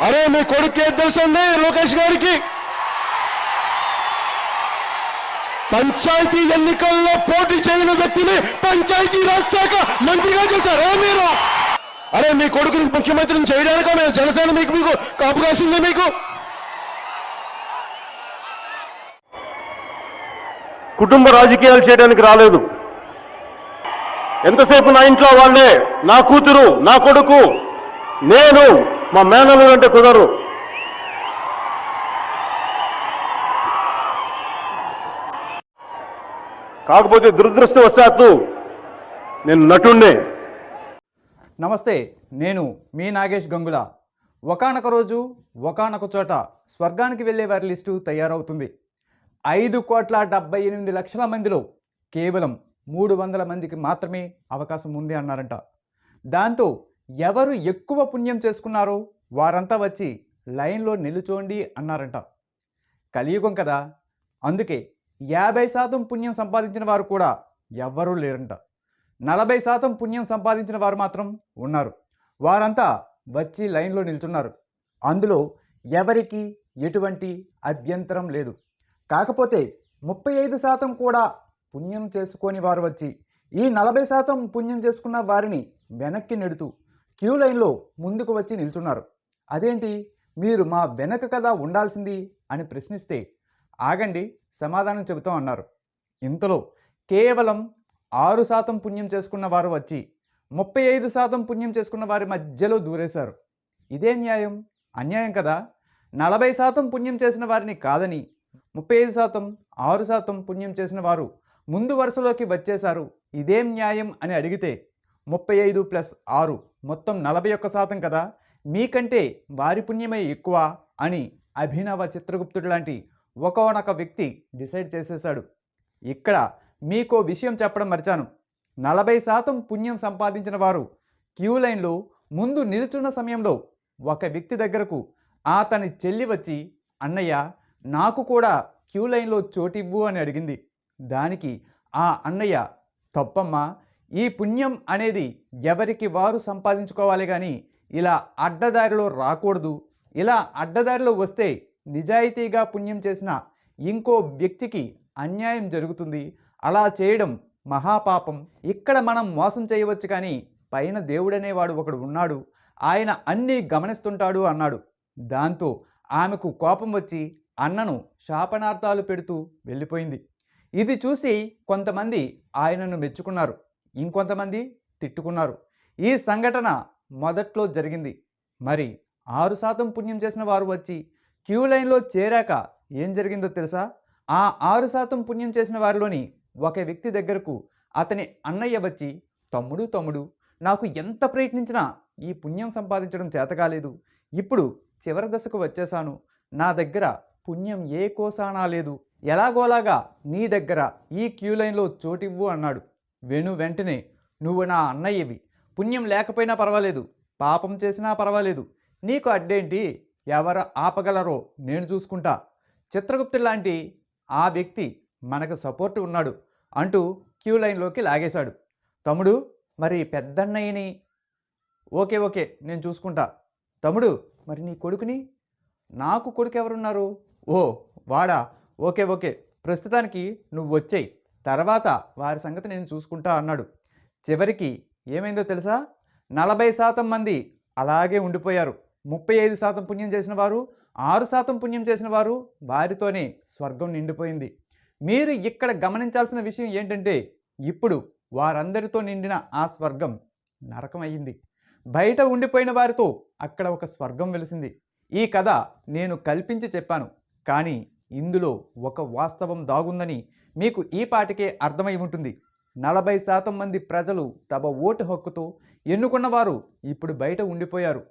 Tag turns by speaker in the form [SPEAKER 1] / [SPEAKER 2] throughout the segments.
[SPEAKER 1] అరే మీ కొడుకు ఏం తెలుసండి లోకేష్ గారికి? పంచాయతీ ఎన్నికల్లో పోటీ చేయని వ్యక్తిని పంచాయతీ రాజ్ శాఖ మంత్రిగా చేశారు. మీరు? అరే మీ కొడుకుని ముఖ్యమంత్రిని చేయడానిక? మేము జనసేన మీకు మీకు కాపు కాసింది మీకు.
[SPEAKER 2] కుటుంబ రాజకీయాలు చేయడానికి రాలేదు. ఎంతసేపు నా ఇంట్లో వాళ్ళే? నా కూతురు నా కొడుకు నేను మా మేనలు అంటే కుదరదు. కాకపోతే దురదృష్టవశాత్తు నేను నటుండే
[SPEAKER 3] నమస్తే నేను మీ నాగేష్ గంగుల. ఒకనొక రోజు ఒకనొక చోట స్వర్గానికి వెళ్ళే వారి లిస్టు తయారవుతుంది. ఐదు కోట్ల డెబ్బై ఎనిమిది లక్షల మందిలో కేవలం మూడు వందల మందికి మాత్రమే అవకాశం ఉంది అన్నారంట. దాంతో ఎవరు ఎక్కువ పుణ్యం చేసుకున్నారో వారంతా వచ్చి లైన్లో నిలుచోండి అన్నారంట. కలియుగం కదా. అందుకే యాభై శాతం పుణ్యం సంపాదించిన వారు కూడా ఎవ్వరూ లేరంట. నలభై శాతం పుణ్యం సంపాదించిన వారు మాత్రం ఉన్నారు. వారంతా వచ్చి లైన్లో నిల్చున్నారు. అందులో ఎవరికి ఎటువంటి అభ్యంతరం లేదు. కాకపోతే ముప్పై ఐదు శాతం కూడా పుణ్యం చేసుకొని వారు వచ్చి ఈ నలభై శాతం పుణ్యం చేసుకున్న వారిని వెనక్కి నెడుతూ క్యూ లైన్లో ముందుకు వచ్చి నిల్చున్నారు. అదేంటి? మీరు మా వెనక కదా ఉండాల్సింది? అని ప్రశ్నిస్తే ఆగండి సమాధానం చెబుతాం అన్నారు. ఇంతలో కేవలం ఆరు శాతం పుణ్యం చేసుకున్న వారు వచ్చి ముప్పై ఐదు శాతం పుణ్యం చేసుకున్న వారి మధ్యలో దూరేశారు. ఇదే న్యాయం? అన్యాయం కదా. నలభై శాతం పుణ్యం చేసిన వారిని కాదని ముప్పై ఐదు శాతం ఆరు శాతం పుణ్యం చేసిన వారు ముందు వరుసలోకి వచ్చేశారు. ఇదేం న్యాయం? అని అడిగితే ముప్పై ఐదు ప్లస్ ఆరు మొత్తం నలభై ఒక్క శాతం కదా? మీకంటే వారి పుణ్యమే ఎక్కువ అని అభినవ చిత్రగుప్తుడు లాంటి ఒకనొక వ్యక్తి డిసైడ్ చేసేశాడు. ఇక్కడ మీకో విషయం చెప్పడం మర్చాను. నలభై శాతం పుణ్యం సంపాదించిన వారు క్యూ లైన్లో ముందు నిలుచున్న సమయంలో ఒక వ్యక్తి దగ్గరకు అతని చెల్లి వచ్చి అన్నయ్య నాకు కూడా క్యూ లైన్లో చోటివ్వు అని అడిగింది. దానికి ఆ అన్నయ్య తప్పమ్మా ఈ పుణ్యం అనేది ఎవరికి వారు సంపాదించుకోవాలి కానీ ఇలా అడ్డదారిలో రాకూడదు. ఇలా అడ్డదారిలో వస్తే నిజాయితీగా పుణ్యం చేసిన ఇంకో వ్యక్తికి అన్యాయం జరుగుతుంది. అలా చేయడం మహాపాపం. ఇక్కడ మనం మోసం చేయవచ్చు కానీ పైన దేవుడనేవాడు ఒకడు ఉన్నాడు. ఆయన అన్నీ గమనిస్తుంటాడు అన్నాడు. దాంతో ఆమెకు కోపం వచ్చి అన్నను శాపనార్థాలు పెడుతూ వెళ్ళిపోయింది. ఇది చూసి కొంతమంది ఆయనను మెచ్చుకున్నారు. ఇంకొంతమంది తిట్టుకున్నారు. ఈ సంఘటన మొదట్లో జరిగింది. మరి ఆరు శాతం పుణ్యం చేసిన వారు వచ్చి క్యూ లైన్లో చేరాక ఏం జరిగిందో తెలుసా? ఆ ఆరు శాతం పుణ్యం చేసిన వారిలోని ఒక వ్యక్తి దగ్గరకు అతని అన్నయ్య వచ్చి తమ్ముడు తమ్ముడు నాకు ఎంత ప్రయత్నించినా ఈ పుణ్యం సంపాదించడం చేతకాలేదు ఇప్పుడు చివరి దశకు వచ్చేసాను నా దగ్గర పుణ్యం ఏ కోసానా లేదు. ఎలాగోలాగా నీ దగ్గర ఈ క్యూ లైన్లో చోటివ్వు అన్నాడు. వెను వెంటనే నువ్వు నా అన్నయ్యవి. పుణ్యం లేకపోయినా పర్వాలేదు పాపం చేసినా పర్వాలేదు. నీకు అడ్డేంటి? ఎవరు ఆపగలరో నేను చూసుకుంటా. చిత్రగుప్తు లాంటి ఆ వ్యక్తి మనకు సపోర్ట్ ఉన్నాడు అంటూ క్యూ లైన్లోకి లాగేశాడు. తమ్ముడు మరి పెద్దన్నయ్యని? ఓకే ఓకే నేను చూసుకుంటా. తమ్ముడు మరి నీ కొడుకుని? నాకు కొడుకు ఎవరున్నారు ఓ వాడా? ఓకే ఓకే ప్రస్తుతానికి నువ్వు వచ్చేయి. తర్వాత వారి సంగతి నేను చూసుకుంటా అన్నాడు. చివరికి ఏమైందో తెలుసా? నలభై శాతం మంది అలాగే ఉండిపోయారు. ముప్పై ఐదు శాతం పుణ్యం చేసిన వారు ఆరు శాతం పుణ్యం చేసిన వారు వారితోనే స్వర్గం నిండిపోయింది. మీరు ఇక్కడ గమనించాల్సిన విషయం ఏంటంటే ఇప్పుడు వారందరితో నిండిన ఆ స్వర్గం నరకమయ్యింది. బయట ఉండిపోయిన వారితో అక్కడ ఒక స్వర్గం వెలిసింది. ఈ కథ నేను కల్పించి చెప్పాను. కానీ ఇందులో ఒక వాస్తవం దాగుందని మీకు ఈ పాటికే అర్థమై ఉంటుంది. నలభై శాతం మంది ప్రజలు తమ ఓటు హక్కుతో ఎన్నుకున్నవారు ఇప్పుడు బయట ఉండిపోయారు.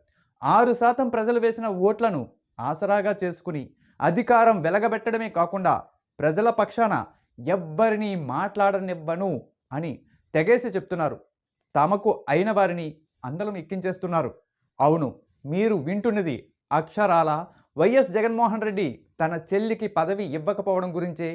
[SPEAKER 3] ఆరు శాతం ప్రజలు వేసిన ఓట్లను ఆసరాగా చేసుకుని అధికారం వెలగబెట్టడమే కాకుండా ప్రజల పక్షాన ఎవ్వరిని మాట్లాడనివ్వను అని తెగేసి చెప్తున్నారు. తమకు అయిన వారిని అందలం ఎక్కించేస్తున్నారు. అవును మీరు వింటున్నది అక్షరాల? వైఎస్ జగన్మోహన్ రెడ్డి తన చెల్లికి పదవి ఇవ్వకపోవడం గురించే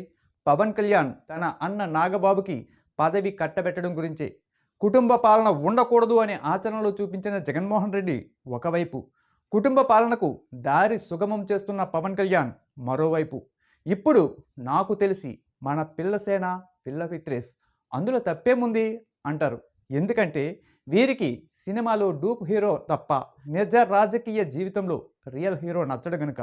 [SPEAKER 3] పవన్ కళ్యాణ్ తన అన్న నాగబాబుకి పదవి కట్టబెట్టడం గురించే. కుటుంబ పాలన ఉండకూడదు అనే ఆచరణలో చూపించిన జగన్మోహన్ రెడ్డి ఒకవైపు. కుటుంబ పాలనకు దారి సుగమం చేస్తున్న పవన్ కళ్యాణ్ మరోవైపు. ఇప్పుడు నాకు తెలిసి మన పిల్లసేన పిల్ల ఫిత్రేస్ అందులో తప్పేముంది అంటారు. ఎందుకంటే వీరికి సినిమాలో డూప్ హీరో తప్ప నిజ రాజకీయ జీవితంలో రియల్ హీరో నచ్చడు గనుక.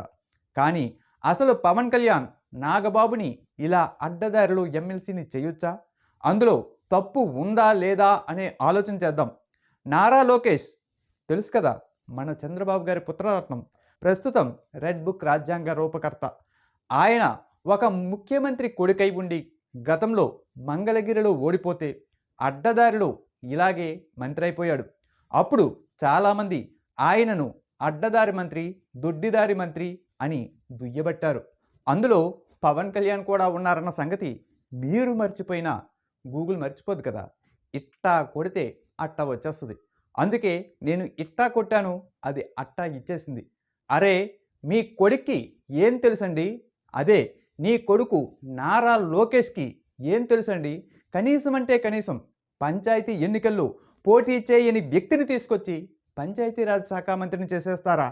[SPEAKER 3] కానీ అసలు పవన్ కళ్యాణ్ నాగబాబుని ఇలా అడ్డదారులు ఎమ్మెల్సీని చేయొచ్చా? అందులో తప్పు ఉందా లేదా అనే ఆలోచన చేద్దాం. నారా లోకేష్ తెలుసు కదా మన చంద్రబాబు గారి పుత్రరత్నం. ప్రస్తుతం రెడ్ బుక్ రాజ్యాంగ రూపకర్త. ఆయన ఒక ముఖ్యమంత్రి కొడుకై ఉండి గతంలో మంగళగిరిలో ఓడిపోతే అడ్డదారిలో ఇలాగే మంత్రి అయిపోయాడు అప్పుడు చాలామంది ఆయనను అడ్డదారి మంత్రి దొడ్డిదారి మంత్రి అని దుయ్యబట్టారు. అందులో పవన్ కళ్యాణ్ కూడా ఉన్నారన్న సంగతి మీరు మర్చిపోయినా గూగుల్ మర్చిపోదు కదా. ఇట్టా కొడితే అట్టా వచ్చేస్తుంది. అందుకే నేను ఇట్టా కొట్టాను అది అట్టా ఇచ్చేసింది. అరే మీ కొడుక్కి ఏం తెలుసండి? అదే నీ కొడుకు నారా లోకేష్కి ఏం తెలుసండి? కనీసం అంటే కనీసం పంచాయతీ ఎన్నికల్లో పోటీ చేయని వ్యక్తిని తీసుకొచ్చి పంచాయతీరాజ్ శాఖ మంత్రిని చేసేస్తారా?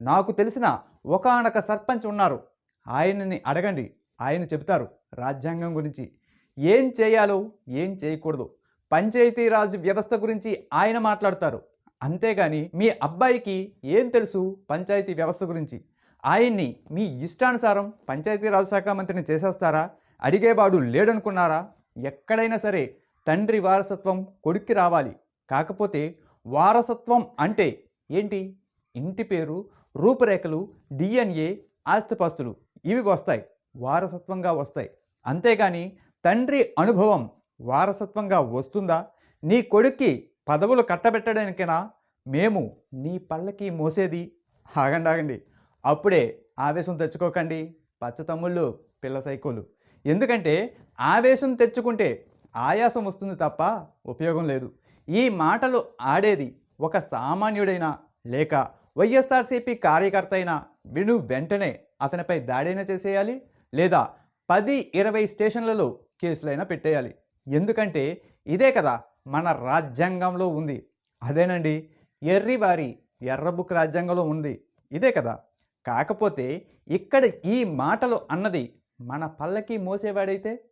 [SPEAKER 3] నాకు తెలిసిన ఒకనొక సర్పంచ్ ఉన్నారు. ఆయనని అడగండి. ఆయన చెబుతారు రాజ్యాంగం గురించి. ఏం చేయాలో ఏం చేయకూడదు. పంచాయతీరాజ్ వ్యవస్థ గురించి ఆయన మాట్లాడతారు. అంతేగాని మీ అబ్బాయికి ఏం తెలుసు పంచాయతీ వ్యవస్థ గురించి? ఆయన్ని మీ ఇష్టానుసారం పంచాయతీరాజ్ శాఖ మంత్రిని చేసేస్తారా? అడిగేవాడు లేడనుకున్నారా? ఎక్కడైనా సరే తండ్రి వారసత్వం కొడుక్కి రావాలి. కాకపోతే వారసత్వం అంటే ఏంటి? ఇంటి పేరు రూపురేఖలు డిఎన్ఏ ఆస్తిపాస్తులు. ఇవి వస్తాయి వారసత్వంగా వస్తాయి. అంతేగాని తండ్రి అనుభవం వారసత్వంగా వస్తుందా? నీ కొడుక్కి పదవులు కట్టబెట్టడానికేనా? మేము నీ పళ్ళకి మోసేది? ఆగండి ఆగండి. అప్పుడే ఆవేశం తెచ్చుకోకండి. పచ్చతమ్ముళ్ళు పిల్ల సైకోలు. ఎందుకంటే ఆవేశం తెచ్చుకుంటే ఆయాసం వస్తుంది తప్ప ఉపయోగం లేదు. ఈ మాటలు ఆడేది ఒక సామాన్యుడైనా లేక వైఎస్ఆర్సీపీ కార్యకర్త అయినా విను వెంటనే అతనిపై దాడైనా చేసేయాలి లేదా పది ఇరవై స్టేషన్లలో కేసులైనా పెట్టేయాలి. ఎందుకంటే ఇదే కదా మన రాజ్యాంగంలో ఉంది. అదేనండి ఎర్రివారి ఎర్రబుక్ రాజ్యాంగంలో ఉంది. ఇదే కదా. కాకపోతే ఇక్కడ ఈ మాటలు అన్నది మన పల్లకి మోసేవాడైతే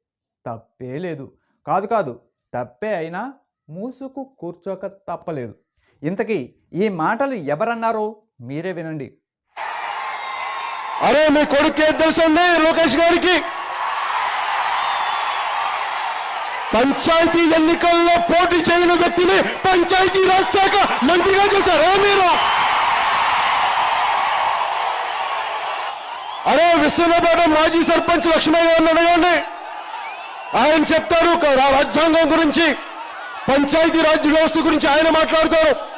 [SPEAKER 3] తప్పే లేదు. కాదు కాదు తప్పే అయినా మూసుకు కూర్చోక తప్పలేదు. ఇంతకీ ఈ మాటలు ఎవరన్నారో మీరే వినండి.
[SPEAKER 1] అరే మీ కొడుకు ఏం తెలుసండి లోకేష్ గారికి? పంచాయతీ ఎన్నికల్లో పోటీ చేయని వ్యక్తిని పంచాయతీ రాజ్ శాఖ మంత్రిగా చేశారా. మీరు? అరే విశ్వనాథ మాజీ సర్పంచ్ లక్ష్మయ్య గారిని అడగండి. ఆయన చెప్తారు రాజ్యాంగం గురించి పంచాయతీ రాజ్ వ్యవస్థ గురించి ఆయన మాట్లాడతారు.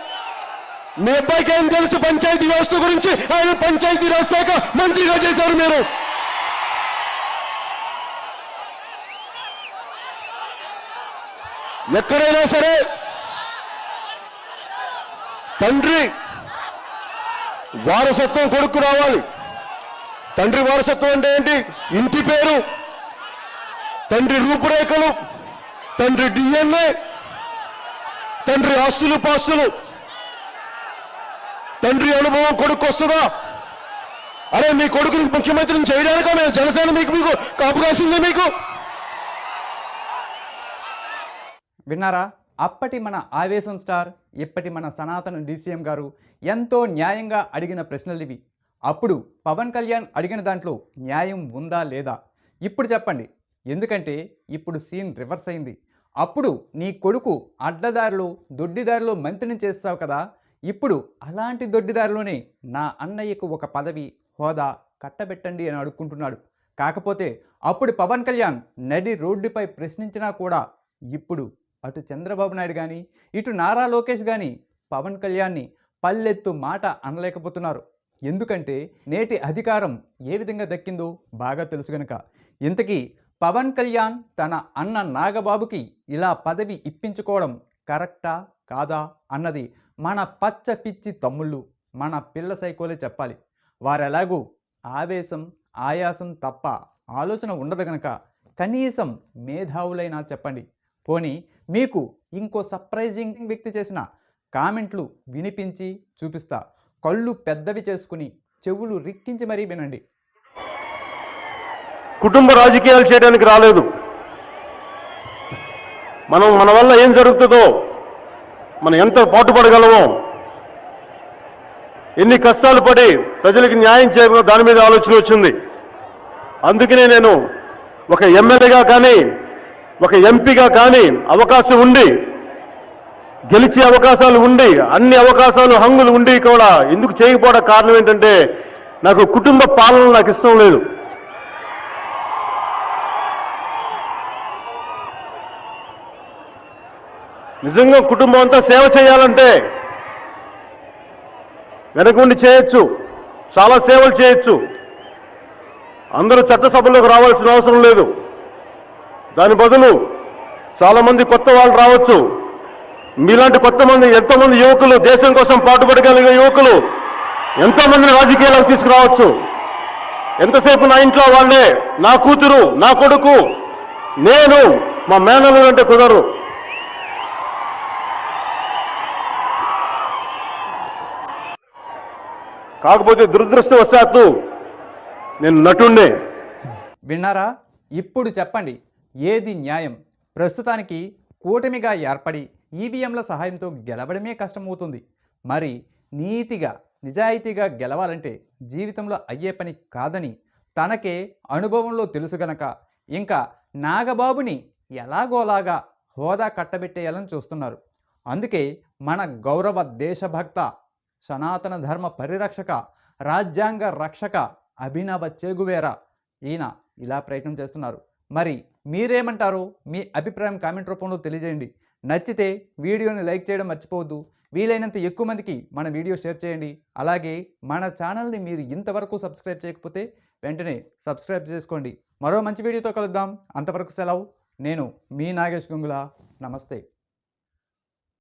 [SPEAKER 1] మీ అబ్బాయికి ఏం తెలుసు పంచాయతీ వ్యవస్థ గురించి? ఆయన పంచాయతీ రాజ్ శాఖ మంత్రిగా చేశారు మీరు. ఎక్కడైనా సరే తండ్రి వారసత్వం కొడుకు రావాలి. తండ్రి వారసత్వం అంటే ఏంటి? ఇంటి పేరు తండ్రి రూపురేఖలు తండ్రి డిఎన్ఏ తండ్రి ఆస్తులు పాస్తులు. తండ్రి అనుభవం కొడుకు వస్తుందా? అరే మీ కొడుకుని ముఖ్యమంత్రిని చేయడానిక? మేము జనసేన మీకు మీకు అవకాశం మీకు?
[SPEAKER 3] విన్నారా? అప్పటి మన ఆవేశం స్టార్ ఇప్పటి మన సనాతన డీసీఎం గారు ఎంతో న్యాయంగా అడిగిన ప్రశ్నలు ఇవి. అప్పుడు పవన్ కళ్యాణ్ అడిగిన దాంట్లో న్యాయం ఉందా లేదా? ఇప్పుడు చెప్పండి. ఎందుకంటే ఇప్పుడు సీన్ రివర్స్ అయింది. అప్పుడు నీ కొడుకు అడ్డదారిలో దొడ్డిదారిలో మంత్రిని చేస్తావు కదా ఇప్పుడు అలాంటి దొడ్డిదారిలోనే నా అన్నయ్యకు ఒక పదవి హోదా కట్టబెట్టండి అని అడుక్కుంటున్నాడు. కాకపోతే అప్పుడు పవన్ కళ్యాణ్ నడి రోడ్డుపై ప్రశ్నించినా కూడా ఇప్పుడు అటు చంద్రబాబు నాయుడు కానీ ఇటు నారా లోకేష్ కానీ పవన్ కళ్యాణ్ని పల్లెత్తు మాట అనలేకపోతున్నారు. ఎందుకంటే నేటి అధికారం ఏ విధంగా దక్కిందో బాగా తెలుసు గనుక. ఇంతకీ పవన్ కళ్యాణ్ తన అన్న నాగబాబుకి ఇలా పదవి ఇప్పించుకోవడం కరెక్టా కాదా అన్నది మన పచ్చ పిచ్చి తమ్ముళ్ళు మన పిల్ల సైకోలే చెప్పాలి. వారెలాగూ ఆవేశం ఆయాసం తప్ప ఆలోచన ఉండదు గనక కనీసం మేధావులైనా చెప్పండి. పోనీ మీకు ఇంకో సర్ప్రైజింగ్ వ్యక్తి చేసిన కామెంట్లు వినిపించి చూపిస్తా. కళ్ళు పెద్దవి చేసుకుని చెవులు రిక్కించి మరీ వినండి.
[SPEAKER 2] కుటుంబ రాజకీయాలు చేయడానికి రాలేదు. మనం మన వల్ల ఏం జరుగుతుందో మనం ఎంత పాటుపడగలమో ఎన్ని కష్టాలు పడి ప్రజలకు న్యాయం చేయకుండా దాని మీద ఆలోచన వచ్చింది. అందుకనే నేను ఒక ఎమ్మెల్యేగా కానీ ఒక ఎంపీగా కానీ అవకాశం ఉండి గెలిచే అవకాశాలు ఉండి అన్ని అవకాశాలు హంగులు ఉండి కూడా ఎందుకు చేయకపోవడం కారణం ఏంటంటే నాకు కుటుంబ పాలన నాకు ఇష్టం లేదు. నిజంగా కుటుంబం అంతా సేవ చేయాలంటే వెనకుండి చేయొచ్చు. చాలా సేవలు చేయొచ్చు. అందరూ చట్టసభలోకి రావాల్సిన అవసరం లేదు. దాని బదులు చాలామంది కొత్త వాళ్ళు రావచ్చు. మీలాంటి కొత్త మంది ఎంతోమంది యువకులు దేశం కోసం పాటుపడగలిగే యువకులు ఎంతోమందిని రాజకీయాలకు తీసుకురావచ్చు. ఎంతసేపు నా ఇంట్లో వాళ్ళే నా కూతురు నా కొడుకు నేను మా మేనలు అంటే కుదరు కాకపోతే దురదృష్టవశాత్తు నేను నటుండే
[SPEAKER 3] విన్నారా? ఇప్పుడు చెప్పండి ఏది న్యాయం? ప్రస్తుతానికి కూటమిగా ఏర్పడి ఈవీఎంల సహాయంతో గెలవడమే కష్టమవుతుంది. మరి నీతిగా నిజాయితీగా గెలవాలంటే జీవితంలో అయ్యే పని కాదని తనకే అనుభవంలో తెలుసు గనక ఇంకా నాగబాబుని ఎలాగోలాగా హోదా కట్టబెట్టేయాలని చూస్తున్నారు. అందుకే మన గౌరవ దేశభక్త సనాతన ధర్మ పరిరక్షక రాజ్యాంగ రక్షక అభినవ చేగువేరా ఈయన ఇలా ప్రయత్నం చేస్తున్నారు. మరి మీరేమంటారు? మీ అభిప్రాయం కామెంట్ రూపంలో తెలియజేయండి. నచ్చితే వీడియోని లైక్ చేయడం మర్చిపోవద్దు. వీలైనంత ఎక్కువ మందికి మన వీడియో షేర్ చేయండి. అలాగే మన ఛానల్ని మీరు ఇంతవరకు సబ్స్క్రైబ్ చేయకపోతే వెంటనే సబ్స్క్రైబ్ చేసుకోండి. మరో మంచి వీడియోతో కలుద్దాం. అంతవరకు సెలవు. నేను మీ నాగేష్ గంగుల. నమస్తే.